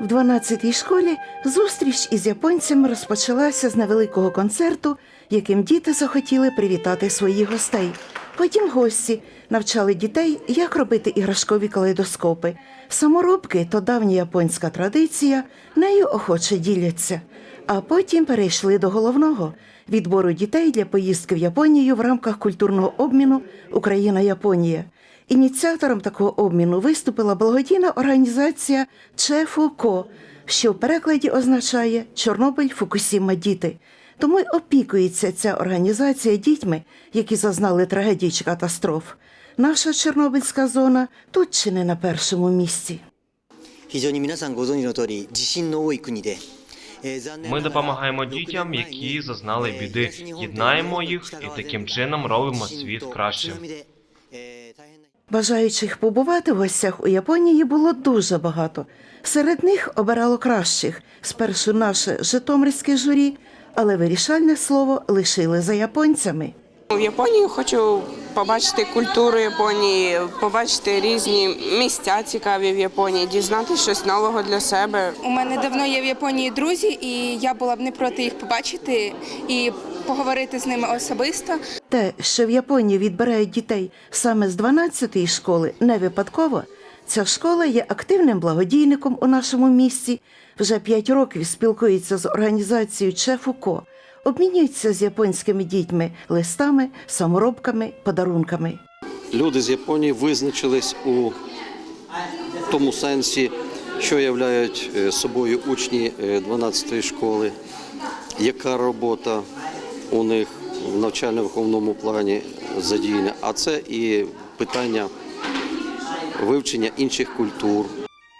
В 12-й школі зустріч із японцями розпочалася з невеликого концерту, яким діти захотіли привітати своїх гостей. Потім гості навчали дітей, як робити іграшкові калейдоскопи. Саморобки то давня японська традиція, нею охоче діляться. А потім перейшли до головного відбору дітей для поїздки в Японію в рамках культурного обміну Україна-Японія. Ініціатором такого обміну виступила благодійна організація ЧЕФУКО, що в перекладі означає Чорнобиль Фукусіма Діти. Тому й опікується ця організація дітьми, які зазнали трагедії чи катастроф. Наша Чорнобильська зона тут чи не на першому місці. Ми допомагаємо дітям, які зазнали біди. Єднаємо їх і таким чином робимо світ кращим. Бажаючих побувати в гостях у Японії було дуже багато. Серед них обирало кращих спершу наше Житомирське журі, але вирішальне слово лишили за японцями. В Японії хочу побачити культуру Японії, побачити різні місця цікаві в Японії, дізнатися щось нового для себе. У мене давно є в Японії друзі, і я була б не проти їх побачити і поговорити з ними особисто. Те, що в Японії відбирають дітей саме з 12-ї школи, не випадково. Ця школа є активним благодійником у нашому місті. Вже 5 років спілкується з організацією Чефуко, обмінюється з японськими дітьми листами, саморобками, подарунками. люди з Японії визначились у тому сенсі, що являють е, собою учні е, 12-ї школи, яка робота у них в навчально-виховному плані задіяна, а це і питання вивчення інших культур,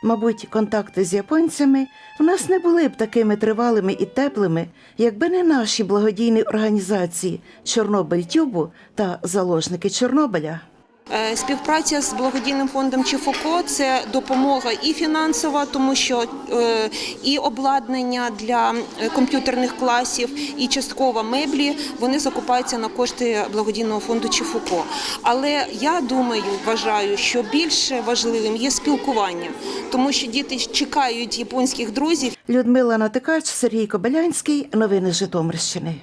Мабуть, контакти з японцями в нас не були б такими тривалими і теплими, якби не наші благодійні організації Чорнобиль Тюбу та заложники Чорнобиля. Е, Співпраця з благодійним фондом ЧФОКО – це допомога і фінансова, тому що е, і обладнання для е, комп'ютерних класів, і частково меблі вони закупаються на кошти благодійного фонду ЧФОКО. Але я думаю, вважаю, що більше важливим є спілкування, тому що діти чекають японських друзів. Людмила Натикач, Сергій Кобилянський. Новини Житомирщини.